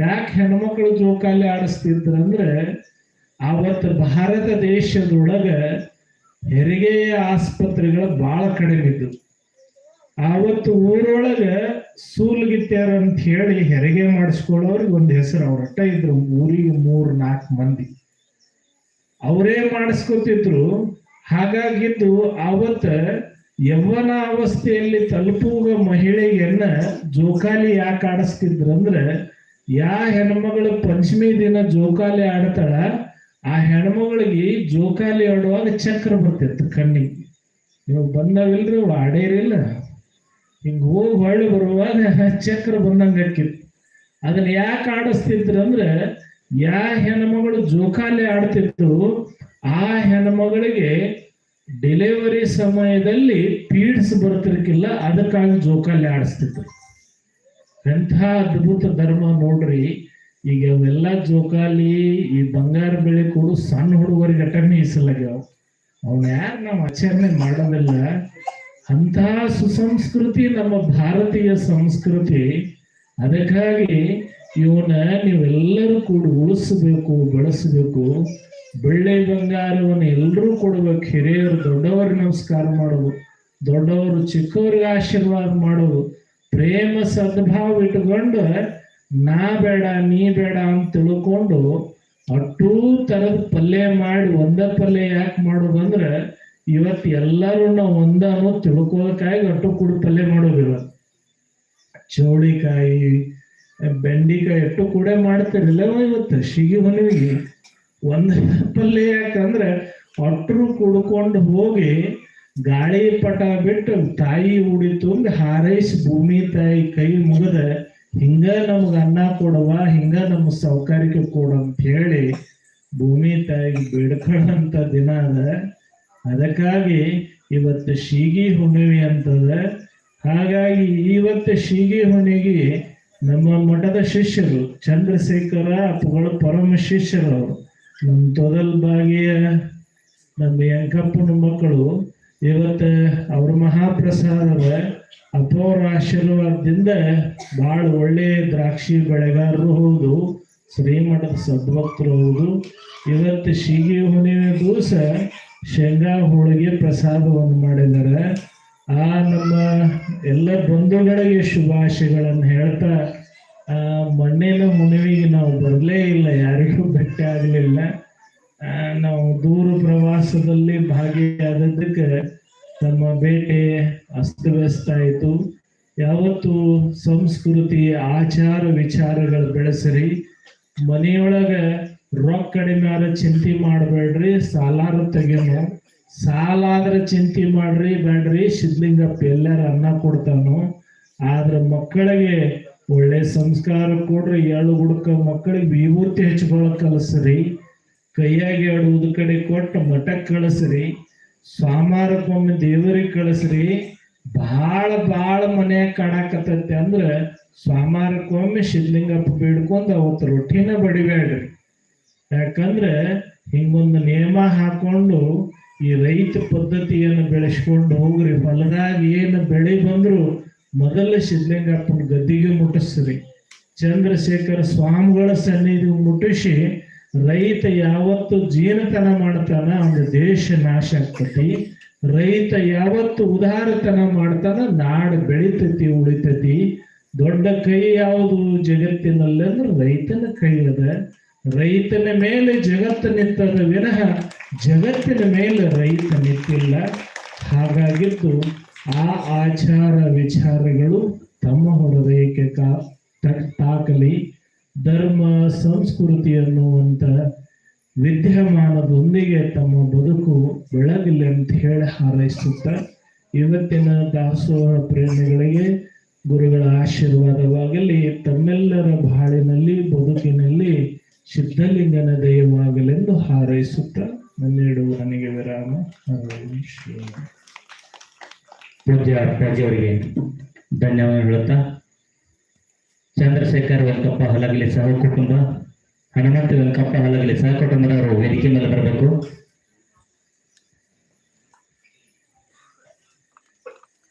ಯಾಕೆ ಹೆಣ್ಮಕ್ಳು ಜೋಕಾಲಿ ಆಡಿಸ್ತಿದ್ರು ಅಂದ್ರೆ ಅವತ್ತು ಭಾರತ ದೇಶದೊಳಗ ಹೆರಿಗೆ ಆಸ್ಪತ್ರೆಗಳು ಬಹಳ ಕಡಿಮೆ ಇದ್ವು. ಅವತ್ತು ಊರೊಳಗ ಸೂಲ್ಗಿತ್ಯಾರ ಅಂತ ಹೇಳಿ ಹೆರಿಗೆ ಮಾಡಿಸ್ಕೊಳ್ಳೋರಿಗೆ ಒಂದು ಹೆಸರು ಅವ್ರಟ್ಟ ಇದ್ರು, ಊರಿಗೆ ಮೂರ್ ನಾಲ್ಕು ಮಂದಿ. ಅವರೇ ಮಾಡಿಸ್ಕೊತಿದ್ರು. ಹಾಗಾಗಿದ್ದು ಅವತ್ತ ಯವ್ವನ ಅವಸ್ಥೆಯಲ್ಲಿ ತಲುಪುವ ಮಹಿಳೆಯನ್ನ ಜೋಕಾಲಿ ಯಾಕೆ ಆಡಿಸ್ತಿದ್ರಂದ್ರೆ ಯಾ ಹೆಣ್ಮಗಳು ಪಂಚಮಿ ದಿನ ಜೋಕಾಲಿ ಆಡ್ತಾಳ, ಆ ಹೆಣ್ಮಗಳಿಗೆ ಜೋಕಾಲಿ ಆಡುವಾಗ ಚಕ್ರ ಬರ್ತಿತ್ತು ಕಣ್ಣಿಗೆ. ನೀವು ಬಂದಾವಿಲ್ರಿ, ಆಡೇರಿಲ್ಲ. ಹಿಂಗ ಹೋಗಿ ಹೊಳ್ಳಿ ಬರುವಾಗ ಚಕ್ರ ಬಂದಂಗ ಹಾಕಿತ್ತು ಅದನ್ನ ಯಾಕೆ ಆಡಿಸ್ತಿದ್ರು ಅಂದ್ರೆ, ಯಾ ಹೆಣ್ಮಗಳು ಜೋಕಾಲಿ ಆಡ್ತಿತ್ತು, ಆ ಹೆಣ್ಮಗಳಿಗೆ ಡೆಲಿವರಿ ಸಮಯದಲ್ಲಿ ಪೀಡ್ಸ್ ಬರ್ತಿರ್ಕಿಲ್ಲ ಅದಕ್ಕಾಗಿ ಜೋಕಾಲಿ ಆಡಿಸ್ತಿತ್ತು ಎಂಥ ಅದ್ಭುತ ಧರ್ಮ ನೋಡ್ರಿ, ಈಗ ಅವೆಲ್ಲ ಜೋಕಾಲಿ, ಈ ಬಂಗಾರ ಬೆಳೆ ಕೊಡು ಸಣ್ಣ ಹುಡುಗರಿಗೆ ಅಟ ಮೀಸಲಾಗ್ಯಾವ ಅವನ್ ಯಾರು ನಾವು ಆಚರಣೆ ಮಾಡೋದಿಲ್ಲ. ಅಂತ ಸುಸಂಸ್ಕೃತಿ, ನಮ್ಮ ಭಾರತೀಯ ಸಂಸ್ಕೃತಿ. ಅದಕ್ಕಾಗಿ ಇವನ್ನ ನೀವೆಲ್ಲರೂ ಕೂಡ ಉಳಿಸ್ಬೇಕು, ಬೆಳೆಸಬೇಕು. ಬೆಳ್ಳಿ ಬಂಗಾರವನ್ನು ಎಲ್ಲರೂ ಕೊಡ್ಬೇಕು ಹಿರಿಯರು ದೊಡ್ಡವರಿಗೆ ನಮಸ್ಕಾರ ಮಾಡೋದು ದೊಡ್ಡವರು ಚಿಕ್ಕವ್ರಿಗೆ ಆಶೀರ್ವಾದ ಮಾಡೋದು ಪ್ರೇಮ ಸದ್ಭಾವ ಇಟ್ಕೊಂಡು ನಾ ಬೇಡ, ನೀ ಬೇಡ ಅಂತ ತಿಳ್ಕೊಂಡು ಅಟ್ಟೂ ತರದ ಪಲ್ಯ ಮಾಡಿ ಒಂದ ಪಲ್ಯ ಯಾಕೆ ಮಾಡೋದಂದ್ರೆ ಇವತ್ತು ಎಲ್ಲರೂ ನಾವು ಒಂದನ್ನು ತಿಳ್ಕೋಬೇಕಾಗಿ ಅಟ್ಟು ಕೂಡ ಪಲ್ಯ ಮಾಡೋದು ಚೌಳಿಕಾಯಿ, ಬೆಂಡಿಕಾಯಿ ಅಟ್ಟು ಕೂಡ ಮಾಡ್ತಿರಲಿಲ್ಲ ಇವತ್ತು ಶಿಗಿ ಹುಣ್ಣಿಮೆಗೆ ಒಂದ ಪಲ್ಲೆ ಯಾಕಂದ್ರೆ ಒಟ್ಟರು ಕುಡ್ಕೊಂಡು ಹೋಗಿ ಗಾಳಿ ಪಟ ಬಿಟ್ಟು ತಾಯಿ ಉಡಿ ತುಂಬಿ ಹಾರೈಸಿ ಭೂಮಿ ತಾಯಿ ಕೈ ಮುಗದ ಹಿಂಗ ನಮಗ ಅನ್ನ ಕೊಡವ, ಹಿಂಗ ನಮ್ಮ ಸೌಕರ್ಯಕ್ಕೆ ಕೊಡ ಅಂತ ಹೇಳಿ ಭೂಮಿ ತಾಯಿಗೆ ಬಿಡ್ಕೊಳ್ಳಂತ ದಿನ ಅದ. ಅದಕ್ಕಾಗಿ ಇವತ್ತು ಶೀಗಿ ಹುಣ್ಣಿಮೆ ಅಂತದ. ಹಾಗಾಗಿ ಇವತ್ತು ಶೀಗಿ ಹುಣ್ಣಿಗೆ ನಮ್ಮ ಮಠದ ಶಿಷ್ಯರು ಚಂದ್ರಶೇಖರ ಅಪ್ಪಗಳು ಪರಮ ಶಿಷ್ಯರು ಅವರು. ನಮ್ಮ ತೊದಲ್ ಬಾಗಿಯ ನಮ್ಮ ಯಂಕಪ್ಪನ ಮಕ್ಕಳು ಇವತ್ತ ಅವ್ರ ಮಹಾಪ್ರಸಾದದ ಅಪೌರ ಆಶೀರ್ವಾದದಿಂದ ಬಹಳ ಒಳ್ಳೆಯ ದ್ರಾಕ್ಷಿ ಬೆಳೆಗಾರರು ಹೌದು, ಶ್ರೀಮಠದ ಸದ್ಭಕ್ತರು ಹೌದು. ಇವತ್ತು ಶಿಗಿ ಹುಣ್ಣಿಮೆ ದಿವಸ ಶೇಂಗಾ ಹೋಳಿಗೆ ಪ್ರಸಾದವನ್ನು ಮಾಡಿದ್ದಾರೆ. ಆ ನಮ್ಮ ಎಲ್ಲ ಬಂಧುಗಳಿಗೆ ಶುಭಾಶಯಗಳನ್ನು ಹೇಳ್ತಾ ಆ ಹುಣ್ಣಿಮೆಗೆ ನಾವು ಬರಲೇ ಇಲ್ಲ, ಯಾರಿಗೂ ಭೇಟಿ ಆಗಲಿಲ್ಲ. ನಾವು ದೂರ ಪ್ರವಾಸದಲ್ಲಿ ಭಾಗಿಯಾದದ್ದಕ್ಕೆ ನಮ್ಮ ಭೇಟಿ ಅಸ್ತವ್ಯಸ್ತ ಆಯಿತು ಯಾವತ್ತು ಸಂಸ್ಕೃತಿ, ಆಚಾರ ವಿಚಾರಗಳು ಬೆಳೆಸರಿ. ಮನೆಯೊಳಗ ರೊಕ್ಕ ಕಡಿಮೆ ಆದ್ರೆ ಚಿಂತೆ ಮಾಡಬೇಡ್ರಿ, ಸಾಲಾರ ತೆಗೆನು. ಸಾಲ ಆದ್ರೆ ಚಿಂತೆ ಮಾಡ್ರಿ, ಬೇಡ್ರಿ. ಸಿದ್ಲಿಂಗಪ್ಪ ಎಲ್ಲಾರ ಅನ್ನ ಕೊಡ್ತಾನು. ಆದ್ರೆ ಮಕ್ಕಳಿಗೆ ಒಳ್ಳೆ ಸಂಸ್ಕಾರ ಕೊಡ್ರಿ ಎಳ್ಳು ಹುಡುಕ ಮಕ್ಕಳಿಗೆ ವಿಭೂತಿ ಹಚ್ಕೊಳಕ್ ಕಲಸ್ರಿ. ಕೈಯಾಗಿ ಎರಡು ಕಡೆ ಕೊಟ್ಟು ಮಠಕ್ಕೆ ಕಳಿಸ್ರಿ. ಸ್ವಾಮಾರಕ್ಕೊಮ್ಮೆ ದೇವರಿಗೆ ಕಳಿಸ್ರಿ. ಭಾಳ ಭಾಳ ಮನ್ಯಾಗ ಕಾಣಾಕತ್ತೈತಿ ಅಂದ್ರೆ ಸ್ವಾಮಾರಕ್ಕೊಮ್ಮೆ ಶಿವಲಿಂಗಪ್ಪ ಬೀಳ್ಕೊಂಡು ಅವತ್ತು ರೊಟ್ಟಿನ ಬಡಿಬೇಡ್ರಿ ಯಾಕಂದ್ರೆ ಹಿಂಗೊಂದು ನಿಯಮ ಹಾಕೊಂಡು ಈ ರೈತ ಪದ್ಧತಿಯನ್ನು ಬೆಳೆಸ್ಕೊಂಡು ಹೋಗ್ರಿ, ಹೊಲದಾಗ ಏನು ಬೆಳೆ ಬಂದ್ರು ಮೊದಲ ಸಿದ್ಧಲಿಂಗಪ್ಪನ ಗದ್ದಿಗೆ ಮುಟ್ಟಿಸ್ರಿ ಚಂದ್ರಶೇಖರ ಸ್ವಾಮಿಗಳ ಸನ್ನಿಧಿ ಮುಟ್ಟಿಸಿ ರೈತ ಯಾವತ್ತು ಜೀನತನ ಮಾಡ್ತಾನ, ಅವನ ದೇಶ ನಾಶ ಆಗ್ತತಿ. ರೈತ ಯಾವತ್ತು ಉದಾರತನ ಮಾಡ್ತಾನ, ನಾಡು ಬೆಳಿತತಿ, ಉಳಿತತಿ. ದೊಡ್ಡ ಕೈ ಯಾವುದು ಜಗತ್ತಿನಲ್ಲಿ ಅಂದ್ರೆ ರೈತನ ಕೈ ಅದ. ರೈತನ ಮೇಲೆ ಜಗತ್ತು ನಿಂತದ ವಿನಃ ಜಗತ್ತಿನ ಮೇಲೆ ರೈತ ನಿಂತಿಲ್ಲ. ಹಾಗಾಗಿದ್ದು ಆ ಆಚಾರ ವಿಚಾರಗಳು ತಮ್ಮ ಹೃದಯಕ್ಕೆ ಕಾ ತಾಕಲಿ ಧರ್ಮ ಸಂಸ್ಕೃತಿ ಅನ್ನುವಂಥ ವಿದ್ಯಮಾನದೊಂದಿಗೆ ತಮ್ಮ ಬದುಕು ಬೆಳಗಲಿ ಅಂತ ಹೇಳಿ ಹಾರೈಸುತ್ತ ಇವತ್ತಿನ ದಾಸೋಹ ಪ್ರೇಮಿಗಳಿಗೆ ಗುರುಗಳ ಆಶೀರ್ವಾದವಾಗಲಿ ತಮ್ಮೆಲ್ಲರ ಬಾಳಿನಲ್ಲಿ, ಬದುಕಿನಲ್ಲಿ ಸಿದ್ಧಲಿಂಗನ ದಯವಾಗಲೆಂದು ಹಾರೈಸುತ್ತಾ ನನ್ನೆರಡು ನನಗೆ ವಿರಾಮ. ಶ್ರೀ ಪೂಜ್ಯ ಅಪ್ಪಾಜಿ ಅವರಿಗೆ ಧನ್ಯವಾದ ಹೇಳುತ್ತಾ, ಚಂದ್ರಶೇಖರ್ ವೆಂಕಪ್ಪ ಹಲಗಲಿ ಸಹ ಕುಟುಂಬ ಹನುಮಂತ ವೆಂಕಪ್ಪ ಹಲಗಲಿ ಸಹ ಕುಟುಂಬದವರು ವೇದಿಕೆ ಮೇಲೆ ಬರಬೇಕು.